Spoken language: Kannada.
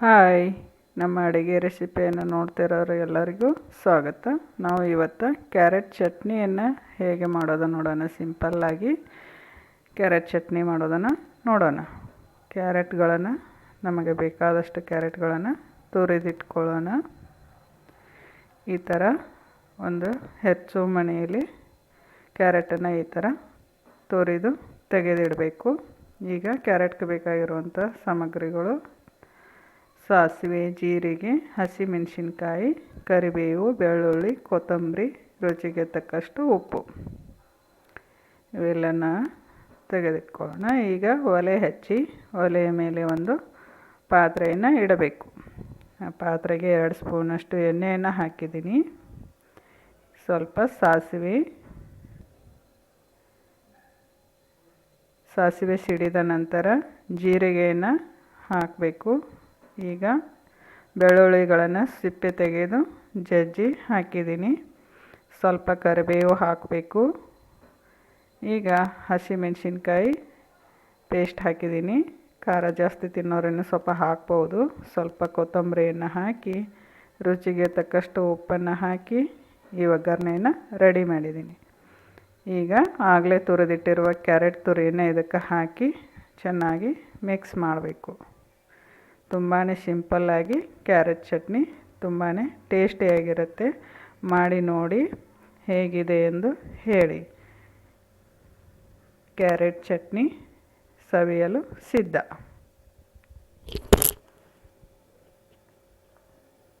ಹಾಯ್, ನಮ್ಮ ಅಡುಗೆ ರೆಸಿಪಿಯನ್ನು ನೋಡ್ತಿರೋರು ಎಲ್ಲರಿಗೂ ಸ್ವಾಗತ. ನಾವು ಇವತ್ತು ಕ್ಯಾರೆಟ್ ಚಟ್ನಿಯನ್ನು ಹೇಗೆ ಮಾಡೋದು ನೋಡೋಣ. ಸಿಂಪಲ್ಲಾಗಿ ಕ್ಯಾರೆಟ್ ಚಟ್ನಿ ಮಾಡೋದನ್ನು ನೋಡೋಣ. ಕ್ಯಾರೆಟ್ಗಳನ್ನು, ನಮಗೆ ಬೇಕಾದಷ್ಟು ಕ್ಯಾರೆಟ್ಗಳನ್ನು ತುರಿದಿಟ್ಕೊಳ್ಳೋಣ. ಈ ಥರ ಒಂದು ಹೆಚ್ಚು ಮನೆಯಲ್ಲಿ ಕ್ಯಾರೆಟನ್ನು ಈ ಥರ ತುರಿದು ತೆಗೆದಿಡಬೇಕು. ಈಗ ಕ್ಯಾರೆಟ್ಗೆ ಬೇಕಾಗಿರುವಂಥ ಸಾಮಗ್ರಿಗಳು ಸಾಸಿವೆ, ಜೀರಿಗೆ, ಹಸಿಮೆಣಸಿನ್ಕಾಯಿ, ಕರಿಬೇವು, ಬೆಳ್ಳುಳ್ಳಿ, ಕೊತ್ತಂಬರಿ, ರುಚಿಗೆ ತಕ್ಕಷ್ಟು ಉಪ್ಪು. ಇವೆಲ್ಲನ ತೆಗೆದಿಟ್ಕೊಳ್ಳೋಣ ಈಗ ಒಲೆ ಹಚ್ಚಿ ಒಲೆಯ ಮೇಲೆ ಒಂದು ಪಾತ್ರೆಯನ್ನು ಇಡಬೇಕು. ಆ ಪಾತ್ರೆಗೆ ಎರಡು ಸ್ಪೂನಷ್ಟು ಎಣ್ಣೆಯನ್ನು ಹಾಕಿದ್ದೀನಿ. ಸ್ವಲ್ಪ ಸಾಸಿವೆ. ಸಾಸಿವೆ ಸಿಡಿದ ನಂತರ ಜೀರಿಗೆಯನ್ನು ಹಾಕಬೇಕು. ಈಗ ಬೆಳ್ಳುಳ್ಳಿಗಳನ್ನು ಸಿಪ್ಪೆ ತೆಗೆದು ಜಜ್ಜಿ ಹಾಕಿದ್ದೀನಿ. ಸ್ವಲ್ಪ ಕರಿಬೇವು ಹಾಕಬೇಕು. ಈಗ ಹಸಿಮೆಣಸಿನ್ಕಾಯಿ ಪೇಸ್ಟ್ ಹಾಕಿದ್ದೀನಿ. ಖಾರ ಜಾಸ್ತಿ ತಿನ್ನೋರನ್ನು ಸ್ವಲ್ಪ ಹಾಕ್ಬೋದು. ಸ್ವಲ್ಪ ಕೊತ್ತಂಬರಿಯನ್ನು ಹಾಕಿ, ರುಚಿಗೆ ತಕ್ಕಷ್ಟು ಉಪ್ಪನ್ನು ಹಾಕಿ ಈ ಒಗ್ಗರಣೆಯನ್ನು ರೆಡಿ ಮಾಡಿದ್ದೀನಿ. ಈಗ ಆಗಲೇ ತುರಿದಿಟ್ಟಿರುವ ಕ್ಯಾರೆಟ್ ತುರಿಯನ್ನು ಇದಕ್ಕೆ ಹಾಕಿ ಚೆನ್ನಾಗಿ ಮಿಕ್ಸ್ ಮಾಡಬೇಕು. ತುಂಬಾ ಸಿಂಪಲ್ಲಾಗಿ ಕ್ಯಾರೆಟ್ ಚಟ್ನಿ ತುಂಬಾ ಟೇಸ್ಟಿಯಾಗಿರುತ್ತೆ ಮಾಡಿ ನೋಡಿ ಹೇಗಿದೆ ಎಂದು ಹೇಳಿ. ಕ್ಯಾರೆಟ್ ಚಟ್ನಿ ಸವಿಯಲು ಸಿದ್ಧ.